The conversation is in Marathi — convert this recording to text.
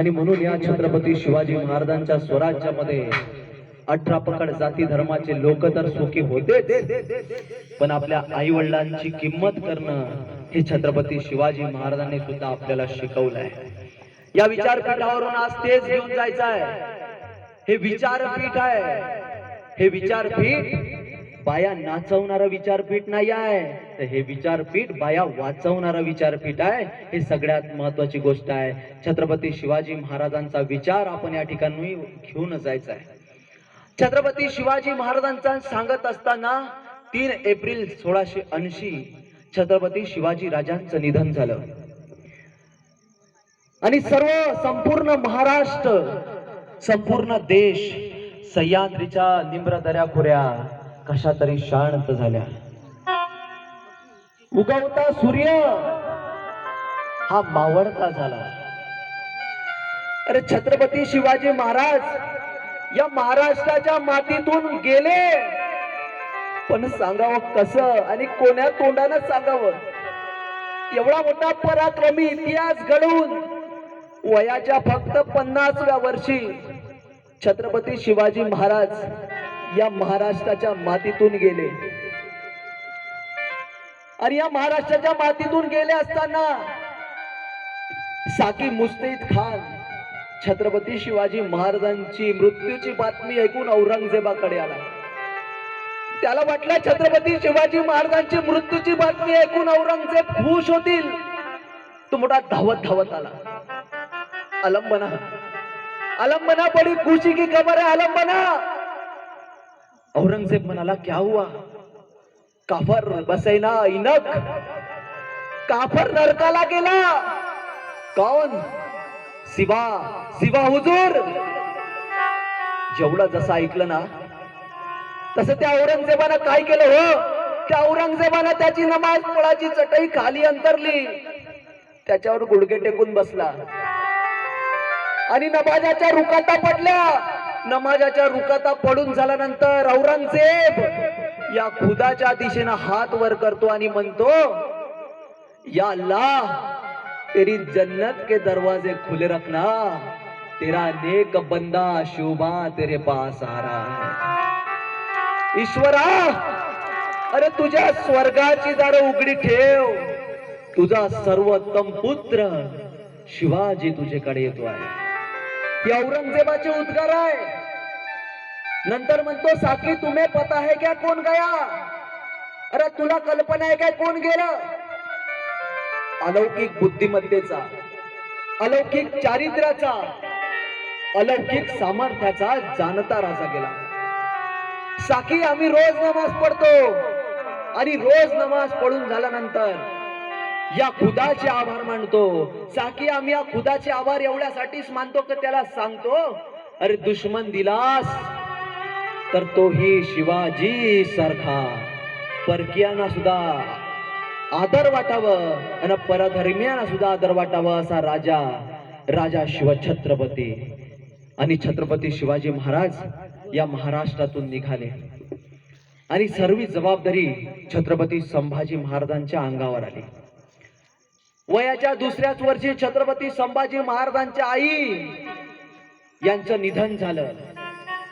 आणि म्हणून या छत्रपती शिवाजी महाराजांच्या स्वराज्यामध्ये अठरा पकड जाती धर्माचे लोक तर सुखी होते. पण आपल्या आई वडिलांची किंमत करणं हे छत्रपती शिवाजी महाराजांनी सुद्धा आपल्याला शिकवलंय. या विचारपीठावरून आज तेच घेऊन जायचं आहे हे विचारपीठ आहे. हे विचारपीठ बाया नाचवणारा विचारपीठ नाही आहे तर हे विचारपीठ बाया वाचवणारा विचारपीठ आहे. हे सगळ्यात महत्वाची गोष्ट आहे. छत्रपती शिवाजी महाराजांचा विचार आपण या ठिकाणी घेऊन जायचा आहे. छत्रपती शिवाजी महाराजांचा सांगत असताना तीन एप्रिल सोळाशे ऐंशी छत्रपती शिवाजी राजांचं निधन झालं. आणि सर्व संपूर्ण महाराष्ट्र संपूर्ण देश सह्याद्रीच्या निम्र दऱ्या खोऱ्या कशा तरी शांत झाल्या. उगवता सूर्य हा मावळता झाला. अरे छत्रपती शिवाजी महाराज या महाराष्ट्राच्या मातीतून गेले. पण सांगावं कसं आणि कोण्या तोंडानं सांगावं? एवढा मोठा पराक्रमी इतिहास घडवून वयाच्या फक्त पन्नासव्या वर्षी छत्रपती शिवाजी महाराज या महाराष्ट्राच्या मातीतून गेले. आणि या महाराष्ट्राच्या मातीतून गेले असताना साकी मुस्तैद खान छत्रपती शिवाजी महाराजांची मृत्यूची बातमी ऐकून औरंगजेबाकडे आला. त्याला वाटलं छत्रपती शिवाजी महाराजांची मृत्यूची बातमी ऐकून औरंगजेब खुश होतील. तो मोठा धावत धावत आला. अलंबना अलंबना बड़ी खुशी की खबर है अलंबना. औरंगजेब म्हणाला क्या हुआ? काफर बसेना इनक? काफर नरकाला गेला? कौन? शिवा शिवा हुजूर? जेवढं जसं ऐकलं ना तसं त्या औरंगजेबानं काय केलं हो? त्या औरंगजेबानं त्याची नमाज पळाची चटई खाली अंतरली. त्याच्यावर गुडघे टेकून बसला. आणि नमाजाच्या रुकाता पडल्या. नमाजाच्या रुकाता पडून झाल्यानंतर औरंगजेब या खुदाच्या दिशेनं हात वर करतो आणि म्हणतो या अल्लाह तेरी जन्नत के दरवाजे खुले रखना तेरा नेक बंदा शोभा तेरे पास आ रहा है। ईश्वरा अरे तुझ्या स्वर्गाची दार उघडी ठेव. तुझा सर्वोत्तम पुत्र शिवाजी तुझेकडे येतो आहे. हे औरंगजेबाचे उद्गार आहे. नंतर म्हणतो साकी तुम्ही पता आहे क्या? कोण गया? अरे तुला कल्पना आहे काय? कोण गेलं? अलौकिक बुद्धिमत्तेचा अलौकिक चारित्र्याचा अलौकिक सामर्थ्याचा जाणता राजा गेला. साखी आम्ही रोज नमाज पडतो आणि रोज नमाज पडून झाल्यानंतर या खुदाचे आभार मानतो. साकी आम्ही या खुदाचे आभार एवढ्यासाठीच मानतो की त्याला सांगतो? अरे दुश्मन दिलास तर तोही शिवाजी सारखा. परकियांना सुद्धा आदर वाटावं आणि परधर्मियांना सुद्धा आदर वाटावं असा राजा राजा शिवछत्रपती. आणि छत्रपती शिवाजी महाराज या महाराष्ट्रातून निघाले. आणि सर्व जबाबदारी छत्रपती संभाजी महाराजांच्या अंगावर आली. वयाच्या दुसऱ्याच वर्षी छत्रपती संभाजी महाराजांच्या आई यांचं निधन झालं.